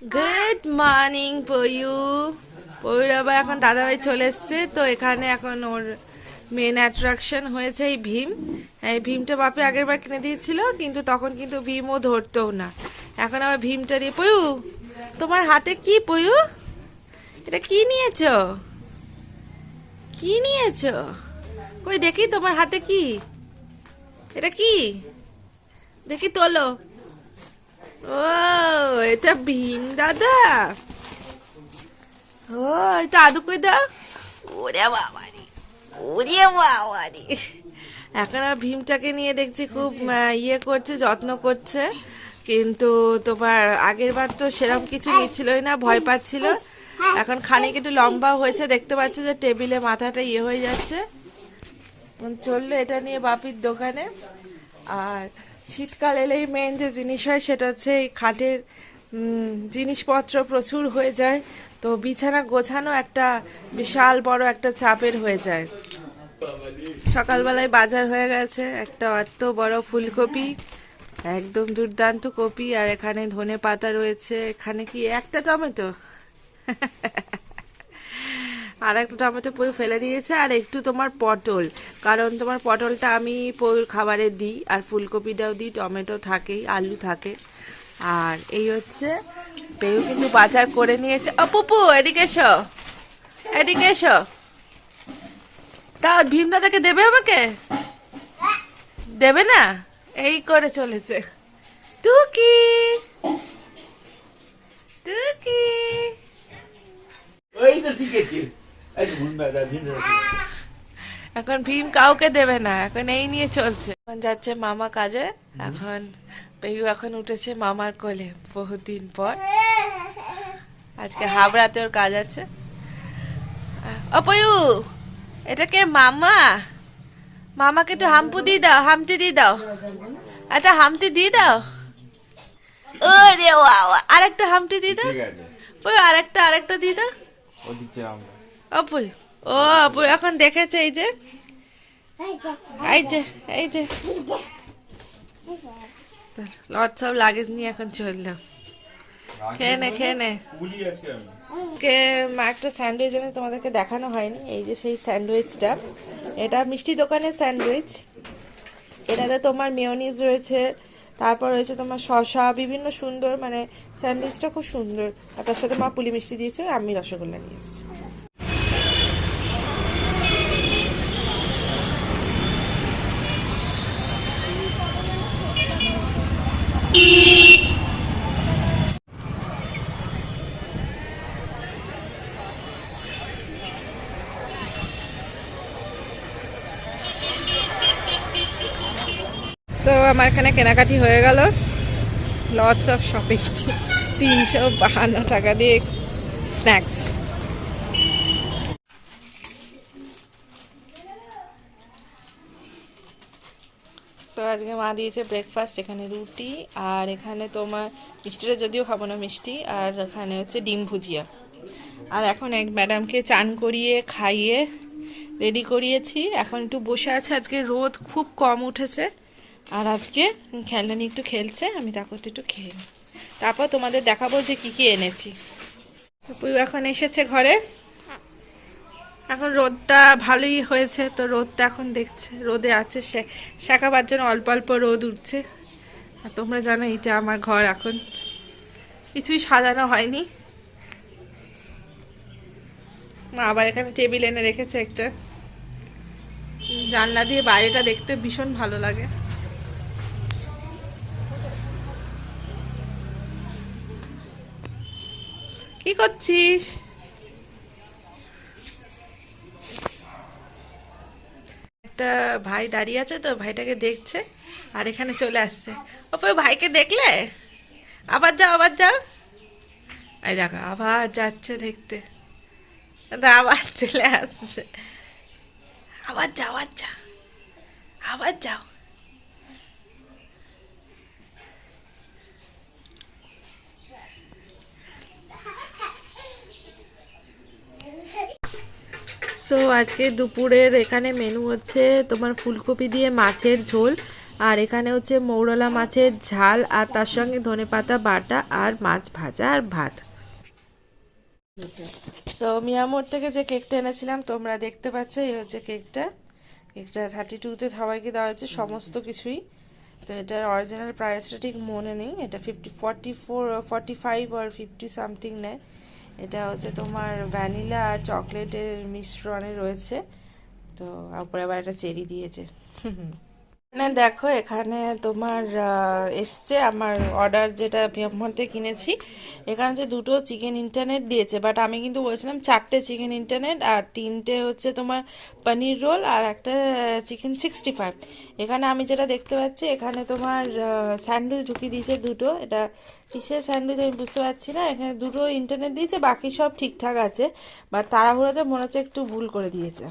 Good morning পয়ু পয়ুর আবার এখন দাদাভাই চলে এসছে, তো এখানে এখন ওর মেন অ্যাট্রাকশন হয়েছে এই ভীম। এই ভীমটা বাপে আগের বার কিনে দিয়েছিল, কিন্তু তখন কিন্তু ভীমও ধরতো না। এখন আবার ভীমটা নিয়ে পয়ু তোমার হাতে কি পয়ু এটা কি নিয়েছ? কি নিয়েছ? কই দেখি তোমার হাতে কি? এটা কি? দেখি তোলো। ও এটা ভীম দাদা। ও এটা আদু কই দাও ওরে বাবারি ওরে বাবারি। এখন আর ভীমটাকে নিয়ে দেখছি খুব ইয়ে করছে, যত্ন করছে। কিন্তু তোমার আগের বার তো সেরকম কিছু নিচ্ছিলই না, ভয় পাচ্ছিল। এখন খানিক একটু লম্বা হয়েছে, দেখতে পাচ্ছে যে টেবিলে মাথাটা ইয়ে হয়ে যাচ্ছে। চলল এটা নিয়ে বাপির দোকানে। আর শীতকাল এলেই মেন যে জিনিস হয় সেটা হচ্ছে এই খাটের জিনিসপত্র প্রচুর হয়ে যায়। তো বিছানা গোছানো একটা বিশাল বড় একটা চাপের হয়ে যায়। সকালবেলায় বাজার হয়ে গেছে একটা এত বড় ফুলকপি, একদম দুর্দান্ত কপি, আর এখানে ধনে পাতা রয়েছে, এখানে কি একটা টমেটো? আর একটা টমেটো পুরো ফেলে দিয়েছে, আর একটু তোমার পটল। কারণ তোমার পটলটা আমি পৌর খাবারে দিই, আর ফুলকপিটাও দিই, টমেটো থাকেই, আলু থাকে। আর এই হচ্ছে, পেউ কিন্তু বাজার করে নিয়েছে। ও, পুপু, এদিকে এসো। এদিকে এসো। তা, ভীম দাদাকে দেবে আমাকে? দেবে না? এই করে চলেছে। টুকি টুকি ওই তো শিখেছি। এখন ভীম কাউকে দেবে না এখন এই নিয়ে চলছে। এখন যাচ্ছে মামা কাজে এখন পেগু এখন উঠেছে মামার কোলে বহুদিন পর। আজকে হাবড়াতে ওর কাজ আছে। ও পয়ু এটা কে মামা? মামাকে একটু হাম্পু দিয়ে দাও হামটি দিয়ে দাও। আচ্ছা হামটি দিয়ে দাও। ও রে বাবা আরেকটা হামটি দিয়ে দাও। ঠিক আছে। পয়ু আরেকটা আরেকটা দিয়ে দাও। অপুই ও অপুই এখন দেখেছে এই যে। এই যে এই যে। লট সব লাগেজ নিয়ে এখন চললাম। খেয়ে নে খেয়ে নে। কে, মা, একটা স্যান্ডউইচ এনে তোমাদেরকে দেখানো হয়নি। এই যে সেই স্যান্ডউইচটা। এটা মিষ্টি দোকানের স্যান্ডউইচ। এটাতে তোমার মেয়নিজ রয়েছে। তারপর রয়েছে তোমার শসা, বিভিন্ন সুন্দর মানে স্যান্ডউইচটা খুব সুন্দর। আর তার সাথে মা পুলি মিষ্টি দিয়েছে, আমি রসগোল্লা নিয়ে এসেছি। সো আমার এখানে কেনাকাটি হয়ে গেল। লটস অফ শপিং তিনশো বাহান্ন টাকা দিয়ে স্ন্যাক্স সো আজকে মা দিয়েছে ব্রেকফাস্ট এখানে রুটি, আর এখানে তোমার মিষ্টিটা যদিও খাব না মিষ্টি, আর এখানে হচ্ছে ডিম ভুজিয়া। আর এখন এক ম্যাডামকে চান করিয়ে, খাইয়ে রেডি করিয়েছি। এখন একটু বসে আছে, আজকে রোদ খুব কম উঠেছে। আর আজকে খেলনা নিয়ে একটু খেলছে, আমি তারপর একটু খেয়ে নিই। তারপর তোমাদের দেখাবো যে কি কি এনেছি। এখন এসেছে ঘরে। এখন রোদটা ভালোই হয়েছে, তো রোদটা এখন দেখছে, রোদে আছে শেখাবার জন্য অল্প অল্প রোদ উঠছে। আর তোমরা জানো এটা আমার ঘর এখন। কিছুই সাজানো হয়নি। মা আবার এখানে টেবিল এনে রেখেছে একটা। জানলা দিয়ে বাইরেটা দেখতে ভীষণ ভালো লাগে। কি করছিস? একটা ভাই দাঁড়িয়ে আছে তো, ভাইটাকে দেখছে আর এখানে চলে আসছে। ওপরে ভাইকে দেখলে? আবার যাও আবার যাও। এই দেখো, আবার যাচ্ছে দেখতে। আবার চলে আসছে। আবার যাও আবার যাও। আবার যাও। সো আজকে দুপুরের এখানে মেনু হচ্ছে তোমার ফুলকপি দিয়ে মাছের ঝোল, আর এখানে হচ্ছে মৌরলা মাছের ঝাল, আর তার সঙ্গে ধনেপাতা বাটা, আর মাছ ভাজা, আর ভাত। সো মিয়ামোর থেকে যে কেকটা এনেছিলাম, তোমরা দেখতে পাচ্ছ, এই হচ্ছে কেকটা কেকটা থার্টি টুতে সবাইকে দেওয়া হয়েছে, সমস্ত কিছুই। তো এটার অরিজিনাল প্রাইসটা ঠিক মনে নেই, এটা fifty forty four forty five আর ফিফটি সামথিং নেয়। এটা হচ্ছে তোমার ভ্যানিলা আর চকলেটের মিশ্রণে রয়েছে। তো উপরে আবার এটা চেরি দিয়েছে। এখানে দেখো, এখানে তোমার এসছে আমার অর্ডার যেটা মধ্যে কিনেছি। এখানে যে দুটো চিকেন ইন্টারনেট দিয়েছে বাট আমি কিন্তু বলছিলাম চারটে চিকেন ইন্টারনেট আর তিনটে হচ্ছে তোমার পনির রোল আর একটা চিকেন সিক্সটি ফাইভ এখানে আমি যেটা দেখতে পাচ্ছি, এখানে তোমার স্যান্ডউইচ ঢুকিয়ে দিয়েছে দুটো। এটা কিসের স্যান্ডউইচ আমি বুঝতে পারছি না। এখানে দুটো ইন্টারনেট দিয়েছে, বাকি সব ঠিকঠাক আছে বাট তাড়াহুড়োতে মনে হচ্ছে একটু ভুল করে দিয়েছে।